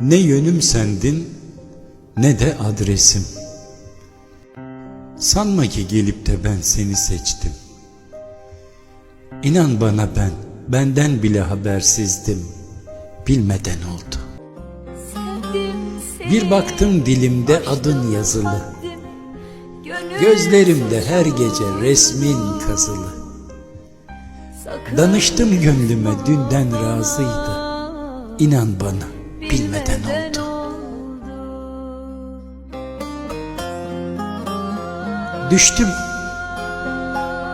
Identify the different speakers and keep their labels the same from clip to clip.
Speaker 1: Ne yönüm sendin ne de adresim. Sanma ki gelip de ben seni seçtim. İnan bana ben, benden bile habersizdim. Bilmeden oldu. Bir baktım dilimde adın yazılı. Gözlerimde her gece resmin kazılı. Danıştım gönlüme dünden razıydı. İnan bana bilmeden oldu. Düştüm.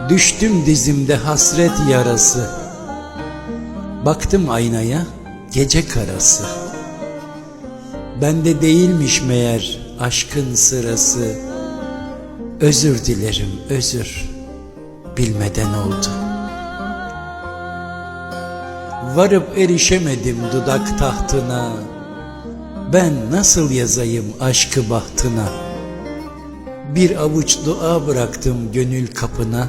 Speaker 1: Düştüm dizimde hasret yarası. Baktım aynaya gece karası. Bende değilmiş meğer aşkın sırası. Özür dilerim özür. Bilmeden oldu. Varıp erişemedim dudak tahtına. Ben nasıl yazayım aşkı bahtına? Bir avuç dua bıraktım gönül kapına.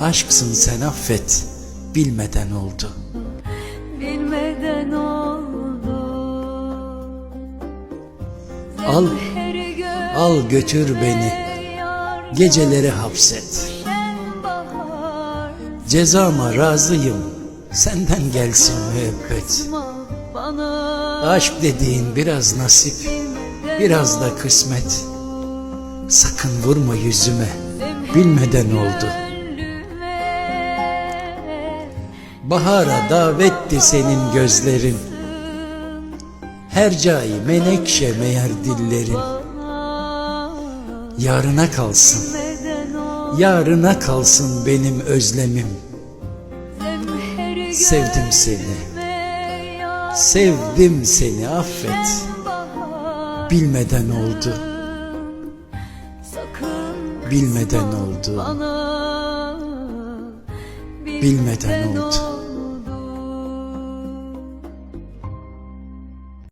Speaker 1: Aşksın sen affet, bilmeden oldu.
Speaker 2: bilmeden oldu.
Speaker 1: Al, al götür beni, gecelere hapset. Cezama razıyım, senden gelsin müebbet. Aşk dediğin biraz nasip, biraz da kısmet. Sakın vurma yüzüme, bilmeden oldu. Bahara davetti senin gözlerin. Her cai menekşe meğer dillerin. Yarına kalsın, yarına kalsın benim özlemim. Sevdim seni, sevdim seni affet. Bilmeden oldu, bilmeden oldu, bilmeden oldu.